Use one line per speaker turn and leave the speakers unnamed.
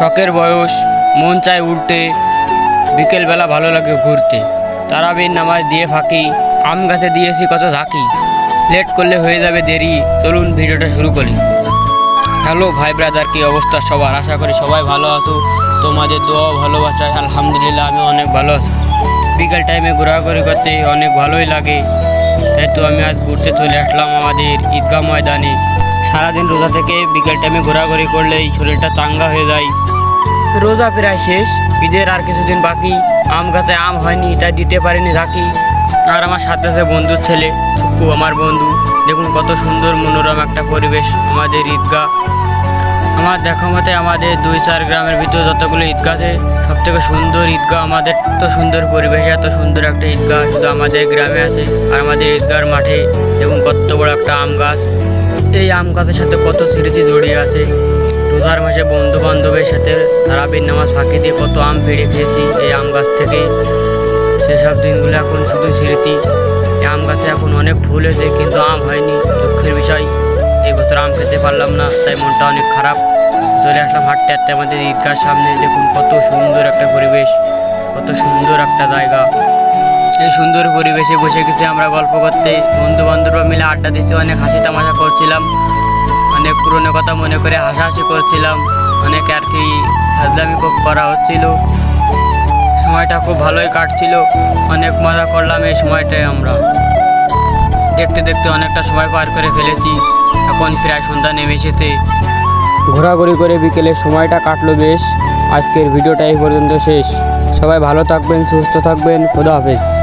শখের বয়স, মন চায় উঠতে বিকেলবেলা ভালো লাগে ঘুরতে। তারাবির নামাজ দিয়ে ফাঁকি, আম গাছে দিয়েছি কত ঝাঁকি। লেট করলে হয়ে যাবে দেরি, চলুন ভিডিওটা শুরু করি। হ্যালো ভাই ব্রাদার, কি অবস্থা সবার? আশা করি সবাই ভালো আছো। তোমাদের দোয়া ভালোবাসায় আলহামদুলিল্লাহ আমি অনেক ভালো আছি। বিকেল টাইমে ঘোরাঘুরি করতে অনেক ভালোই লাগে। তাই তো আমি আজ ঘুরতে চলে আসলাম আমাদের ঈদগাহ ময়দানে। সারাদিন রোজা থেকে বিকেল টাইমে ঘোরাঘুরি করলেই শরীরটা চাঙ্গা হয়ে যায়। রোজা প্রায় শেষ, ঈদের আর কিছুদিন বাকি। আম গাছে আম হয়নি, তাই দিতে পারিনি ঝাঁকি আর আমার সাথে সাথে বন্ধুর ছেলে ছুকু আমার বন্ধু। দেখুন কত সুন্দর, মনোরম একটা পরিবেশ, আমাদের ঈদগাহ। আমার দেখা মতে আমাদের দুই চার গ্রামের ভিতরে যতগুলো ঈদগাহ আছে সব থেকে সুন্দর ঈদগাহ আমাদের, এত সুন্দর পরিবেশ, এত সুন্দর একটা ঈদগাহ শুধু আমাদের গ্রামে আছে, আর আমাদের ঈদগাহর মাঠে। দেখুন কত বড় একটা আম গাছ। এই আম গাছের সাথে কত স্মৃতি জড়িয়ে আছে। রোজার মাসে বন্ধু বান্ধবের সাথে তারাবির নামাজ ফাঁকি দিয়ে কত আম পেড়ে খেয়েছি এই আম গাছ থেকে। সেসব দিনগুলো এখন শুধু স্মৃতি। এই আম গাছে এখন অনেক ফুল হয়েছে কিন্তু আম হয়নি, দুঃখের বিষয়। এই বছর আম খেতে পারলাম না, তাই মনটা অনেক খারাপ। চলে আসলাম হাঁটতে হাঁটতে আমাদের ঈদগার সামনে, দেখুন কত সুন্দর একটা পরিবেশ, কত সুন্দর একটা জায়গা। এই সুন্দর পরিবেশে বসে গেছি আমরা গল্প করতে। বন্ধু বান্ধবরা মিলে আড্ডা দিচ্ছি অনেক হাসি তামাশা করছিলাম। পুরনো কথা মনে করে হাসাহাসি করছিলাম। অনেক আর কি ফাজলামি খুব করা হচ্ছিল। সময়টা খুব ভালোই কাটছিল। অনেক মজা করলাম এই সময়টায় আমরা। দেখতে দেখতে অনেকটা সময় পার করে ফেলেছি। এখন প্রায় সন্ধ্যা নেমে এসেছে। ঘোরাঘুরি করে বিকেলে সময়টা কাটলো বেশ। আজকের ভিডিওটা এই পর্যন্ত শেষ। সবাই ভালো থাকবেন, সুস্থ থাকবেন। খোদা হাফেজ।